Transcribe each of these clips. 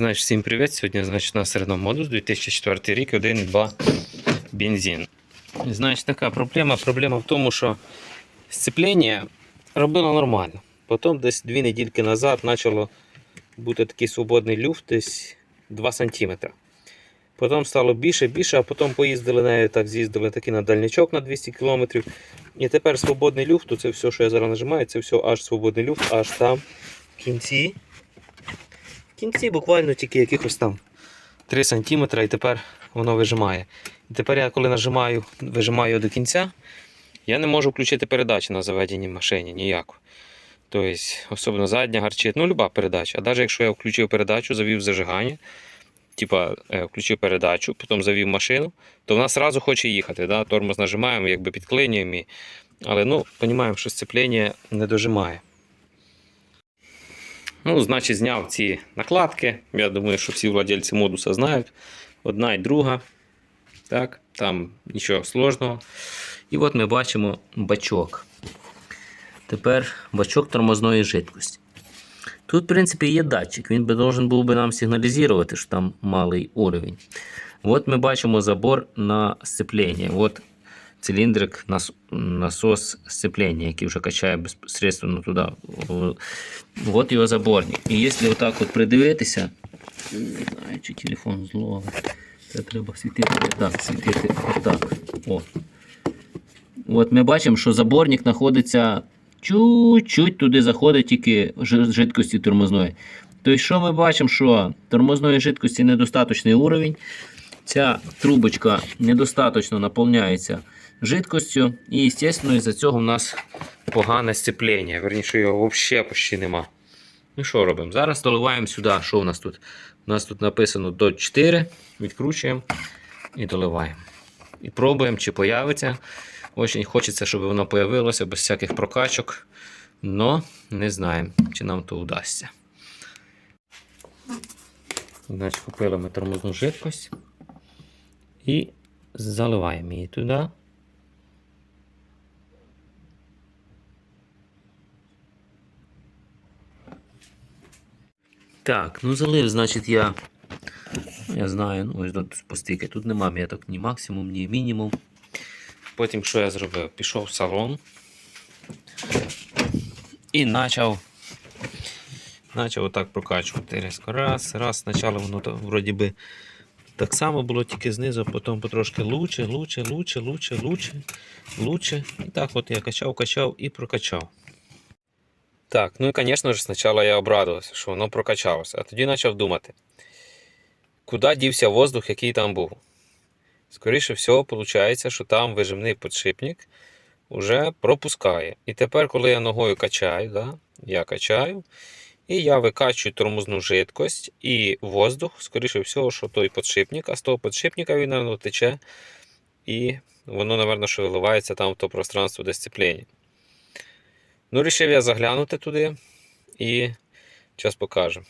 Значить, всім привіт. Сьогодні значить, у нас Renault Modus 2004 рік, 1,2 бензин. Значить, така проблема. Проблема в тому, що сцеплення робило нормально. Потім десь дві недільки назад почало бути такий свободний люфт, десь 2 см. Потім стало більше, більше, а потім поїздили нею, так з'їздили таки на дальничок на 200 км. І тепер свободний люфт, це все, що я зараз нажимаю, це все аж свободний люфт, аж там в кінці. Кінці буквально тільки якихось там 3 см і тепер воно вижимає. І тепер я коли нажимаю, вижимаю до кінця, я не можу включити передачу на заведеній машині ніяку. Тобто, особливо задня гарчить, ну люба передача. А навіть якщо я включив передачу, завів зажигання, типа е, включив передачу, потім завів машину, то вона одразу хоче їхати. Да? Тормоз нажимаємо, якби підклинюємо. Але ну, розуміємо, що сцеплення не дожимає. Ну, значить, зняв ці накладки. Я думаю, що всі владельці модуса знають. Одна і друга. Так, там нічого сложного. І от ми бачимо бачок. Тепер бачок тормозної жидкості. Тут, в принципі, є датчик. Він би должен був би нам сигналізувати, що там малий уровень. От ми бачимо забор на сцеплення. От циліндрик нас- насос сцеплення, який вже качає безпосередньо туди. От його заборник. І якщо отак от придивитися, не знаю, чи телефон зловить. Це треба світити так, світити отак. О. От ми бачимо, що заборник знаходиться чуть-чуть туди заходить тільки жи- жидкості тормозної. Тобто, що ми бачимо, що тормозної жидкості недостаточний уровень. Ця трубочка недостаточно наповняється жидкостю, і, звісно, із-за цього в нас погане сцеплення. Верніше, його взагалі почти нема. Ну що робимо? Зараз доливаємо сюди. Що у нас тут? У нас тут написано до 4. Відкручуємо і доливаємо. І пробуємо, чи появиться. Очень хочеться, щоб воно появилося без всяких прокачок. Но не знаємо, чи нам то вдасться. Значить, купили ми тормозну жидкость і заливаємо її туди. Так, ну залив, значить, я. Я знаю, ну ось тут постійки. Тут нема меток ні максимум, ні мінімум. Потім що я зробив? Пішов в салон і почав. Почав отак прокачувати різко. Раз, раз. Спочатку воно то, вроді би так само було, тільки знизу, потім потрошки лучше, лучше, лучше, лучше, лучше, лучше. І так от я качав, качав і прокачав. Так, ну і звісно ж, спочатку я обрадувався, що воно прокачалося, а тоді почав думати, куди дівся воздух, який там був. Скоріше всього, виходить, що там вижимний підшипник вже пропускає. І тепер, коли я ногою качаю, да, я качаю, і я викачую тормозну жидкость і воздух, скоріше всього, що той підшипник, а з того підшипника він, напевно, тече, і воно, напевно, що виливається там в то пространство дисципліні. Ну, рішив я заглянути туди і зараз покажу.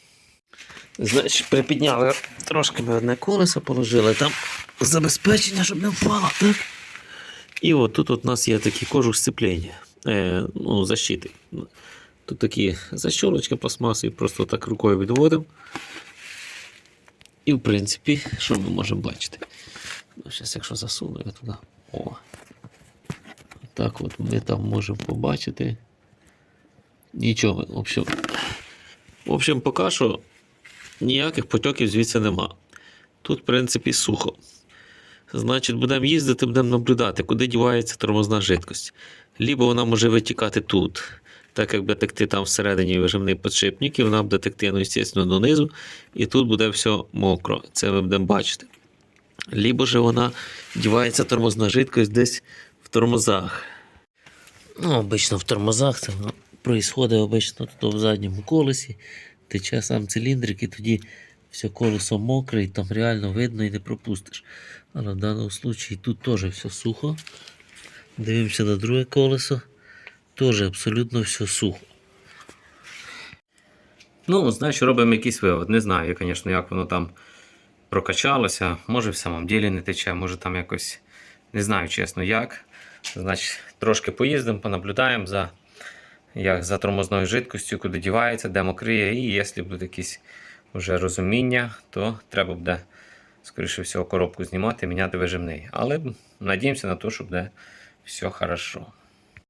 Значить, припідняли трошки ми одне колесо положили там забезпечення, щоб не впало, так? І от тут от у нас є такий кожух сцеплення, е, ну, защити. Тут такі защолочки пластмасові, просто так рукою відводимо. І в принципі, що ми можемо бачити? Ну, Зараз, якщо засуну я туди. О. Так от ми там можемо побачити. Нічого, в общем, в общем, поки що ніяких потьоків звідси нема. Тут, в принципі, сухо. Значить, будемо їздити, будемо наблюдати, куди дівається тормозна жидкость. Лібо вона може витікати тут, так як буде там всередині вижимний підшипник, і вона буде текти, ну, звісно, донизу, і тут буде все мокро. Це ми будемо бачити. Лібо же вона дівається тормозна жидкость десь в тормозах. Ну, обично в тормозах це воно происходить обично тут в задньому колесі, тече сам циліндрик, і тоді все колесо мокре, і там реально видно і не пропустиш. Але в даному випадку тут теж все сухо. Дивимося на друге колесо. Теж абсолютно все сухо. Ну, значить, робимо якийсь вивод. Не знаю, звісно, як воно там прокачалося. Може в самом ділі не тече, може там якось не знаю чесно як. Значить, трошки поїздимо, понаблюдаємо за, як, за тормозною жидкістю, куди дівається, де мокриє, і якщо будуть якісь вже розуміння, то треба буде, скоріше всього, коробку знімати, міняти вижимний. Але надіємося на те, що буде все хорошо.